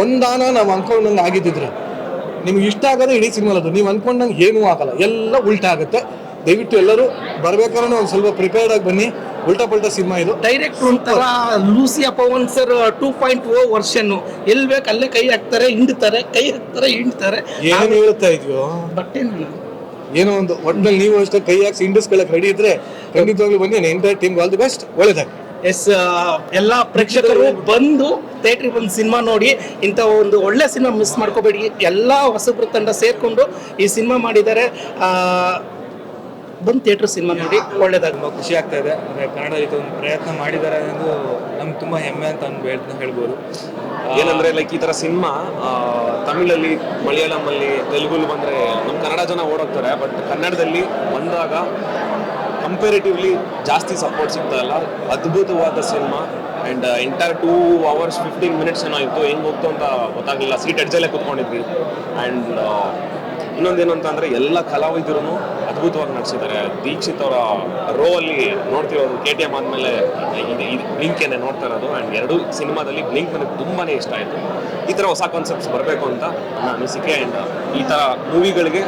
ಒಂದಾನ ನಾವು ಅನ್ಕೊಂಡಂಗೆ ಆಗಿದ್ದಿದ್ರೆ ನಿಮ್ಗೆ ಇಷ್ಟ ಆಗೋದೇ ಇಡೀ ಸಿನಿಮಾ ಅದು ನೀವು ಅನ್ಕೊಂಡಂಗೆ ಏನೂ ಆಗಲ್ಲ. ಎಲ್ಲ ಉಲ್ಟಾ ಆಗುತ್ತೆ. ದಯವಿಟ್ಟು ಎಲ್ಲರೂ ಬರ್ಬೇಕಾದ್ರೆ ಒಂದು ಸ್ವಲ್ಪ ಪ್ರಿಪೇರ್ಡ್ ಆಗಿ ಬನ್ನಿ. ಉಲ್ಟಾ ಪಲ್ಟಾ ಸಿನಿಮಾ ಇದು. ಡೈರೆಕ್ಟ್ ಒಂಥರ Lucia Pawan sir two point o version ಎಲ್ಲಿ ಬೇಕು ಅಲ್ಲೇ ಕೈ ಹಾಕ್ತಾರೆ ಹಿಂಡ್ತಾರೆ ಕೈ ಹಾಕ್ತಾರೆ ಹಿಂಡ್ತಾರೆ. ಏನು ಹೇಳ್ತಾ ಇದೆಯೋ? ಬಟ್ಟೆ ಏನೋ ಒಂದು ಒಟ್ಟಿನಲ್ಲಿ ನೀವು ಅಷ್ಟೇ ಕೈ ಹಾಕಿ ಇಂಡಿಸ್ಕೊಳ್ಳೋಕೆ ರೆಡಿ ಇದ್ರೆ ಖಂಡಿತವಾಗ್ಲೂ ಬನ್ನಿ. Entire team all the best ಒಳ್ಳೇದಾಗಿ yes ಎಲ್ಲ ಪ್ರೇಕ್ಷಕರು ಬಂದು ಥಿಯೇಟ್ರಿಗೆ ಬಂದು ಸಿನಿಮಾ ನೋಡಿ ಇಂಥ ಒಂದು ಒಳ್ಳೆ ಸಿನಿಮಾ ಮಿಸ್ ಮಾಡ್ಕೋಬೇಡಿ. ಎಲ್ಲ ಹೊಸಬ್ರ ತಂಡ ಸೇರಿಕೊಂಡು ಈ ಸಿನಿಮಾ ಮಾಡಿದ್ದಾರೆ. ಬಂದು ಥಿಯೇಟ್ರ್ ಸಿನಿಮಾ ನೋಡಿ ಒಳ್ಳೇದಾಗ ತುಂಬ ಖುಷಿ ಆಗ್ತಾ ಇದೆ. ಅಂದರೆ ಕನ್ನಡ ಇದು ಒಂದು ಪ್ರಯತ್ನ ಮಾಡಿದ್ದಾರೆ ಅನ್ನೋದು ನಮ್ಗೆ ತುಂಬ ಹೆಮ್ಮೆ ಅಂತ ಅನ್ಬೋ ಹೇಳ್ತಾ ಹೇಳ್ಬೋದು. ಏನಂದ್ರೆ ಲೈಕ್ ಈ ತರ ಸಿನಿಮಾ ತಮಿಳಲ್ಲಿ ಮಲಯಾಳಮಲ್ಲಿ ತೆಲುಗು ಬಂದ್ರೆ ನಮ್ಮ ಕನ್ನಡ ಜನ ಓಡೋಗ್ತಾರೆ ಬಟ್ ಕನ್ನಡದಲ್ಲಿ ಬಂದಾಗ ಕಂಪೇರಿಟಿವ್ಲಿ ಜಾಸ್ತಿ ಸಪೋರ್ಟ್ ಸಿಗ್ತಾ ಇಲ್ಲ ಅದ್ಭುತವಾದ cinema and enter two hours fifteen minutes ಏನೋ ಇತ್ತು. ಹೆಂಗೆ ಹೋಗ್ತು ಅಂತ ಗೊತ್ತಾಗಲಿಲ್ಲ. ಸೀಟ್ ಎಡ್ಜಲ್ಲೇ ಕುತ್ಕೊಂಡಿದ್ವಿ. ಆ್ಯಂಡ್ ಇನ್ನೊಂದೇನು ಅಂತ ಅಂದರೆ ಎಲ್ಲ ಕಲಾವಿದರು ಅದ್ಭುತವಾಗಿ ನಡೆಸಿದ್ದಾರೆ. ದೀಕ್ಷಿತ್ ಅವರ ರೋ ಅಲ್ಲಿ ನೋಡ್ತಿರೋದು ಕೆ ಟಿ ಎಂ ಆದಮೇಲೆ ಇದು. ಏನೇ ನೋಡ್ತಾ ಇರೋದು. ಆ್ಯಂಡ್ ಎರಡು ಸಿನಿಮಾದಲ್ಲಿ ಬ್ಲಿಂಕ್ ನನಗೆ ತುಂಬಾ ಇಷ್ಟ ಆಯಿತು. ಈ ಥರ ಹೊಸ ಕಾನ್ಸೆಪ್ಟ್ಸ್ ಬರಬೇಕು ಅಂತ ನನ್ನ ಅನಿಸಿಕೆ ಆ್ಯಂಡ್ ಈ ಥರ ಮೂವಿಗಳಿಗೆ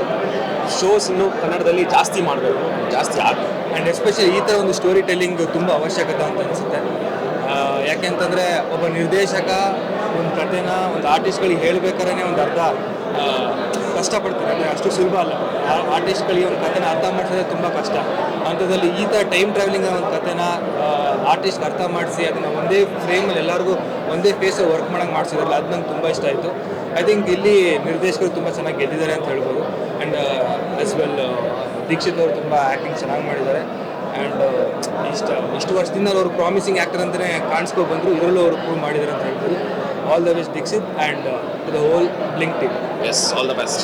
ಶೋಸ್ ಇನ್ನು ಕನ್ನಡದಲ್ಲಿ ಜಾಸ್ತಿ ಮಾಡಬೇಕು. ಜಾಸ್ತಿ ಆಗಬೇಕು ಆ್ಯಂಡ್ ಎಸ್ಪೆಷಲಿ ಈ ಥರ ಒಂದು ಸ್ಟೋರಿ ಟೆಲ್ಲಿಂಗ್ ತುಂಬ ಅವಶ್ಯಕತೆ ಅಂತ ಅನಿಸುತ್ತೆ. ಯಾಕೆಂತಂದರೆ ಒಬ್ಬ ನಿರ್ದೇಶಕ ಒಂದು ಕಥೆನ ಒಂದು ಆರ್ಟಿಸ್ಟ್ಗಳಿಗೆ ಹೇಳಬೇಕಾರೇ ಒಂದು ಅರ್ಧ ಆ, ಕಷ್ಟಪಡ್ತಾರೆ. ಅಂದರೆ ಅಷ್ಟು ಸುಲಭ ಅಲ್ಲ. ಆರ್ಟಿಸ್ಟ್ಗಳಿಗೆ ಒಂದು ಕಥೆನ ಅರ್ಥ ಮಾಡಿಸೋದೇ ತುಂಬ ಕಷ್ಟ. ಅಂಥದ್ರಲ್ಲಿ ಈ ಥರ ಟೈಮ್ ಟ್ರಾವೆಲಿಂಗ್ ಒಂದು ಕಥೆನ ಆರ್ಟಿಸ್ಟ್ಗೆ ಅರ್ಥ ಮಾಡಿಸಿ ಅದನ್ನು ಒಂದೇ ಫ್ರೇಮಲ್ಲಿ ಎಲ್ಲರಿಗೂ ಒಂದೇ ಫೇಸ್ ವರ್ಕ್ ಮಾಡೋಂಗೆ ಮಾಡಿಸಿದ್ರಲ್ಲ, ಅದು ನಂಗೆ ತುಂಬ ಇಷ್ಟ ಆಯಿತು. ಐ ಥಿಂಕ್ ಇಲ್ಲಿ ನಿರ್ದೇಶಕರು ತುಂಬ ಚೆನ್ನಾಗಿ ಗೆದ್ದಿದ್ದಾರೆ ಅಂತ ಹೇಳ್ಬೋದು. ಆ್ಯಂಡ್ ಆಸ್ ವೆಲ್ ದೀಕ್ಷಿತ್ ಅವರು ತುಂಬ ಆ್ಯಕ್ಟಿಂಗ್ ಚೆನ್ನಾಗಿ ಮಾಡಿದ್ದಾರೆ. ಆ್ಯಂಡ್ ಇಷ್ಟ, ಇಷ್ಟು ವರ್ಷದಿಂದ ಅವರು ಪ್ರಾಮಿಸಿಂಗ್ ಆ್ಯಕ್ಟರ್ ಅಂತಲೇ ಕಾಣಿಸ್ಕೊ ಬಂದರು. ಇದರಲ್ಲೂ ಅವರು ಪ್ರೂವ್ ಮಾಡಿದ್ದಾರೆ ಅಂತ ಹೇಳ್ಬೋದು. All the best Deekshith. And the whole Blink team yes all the best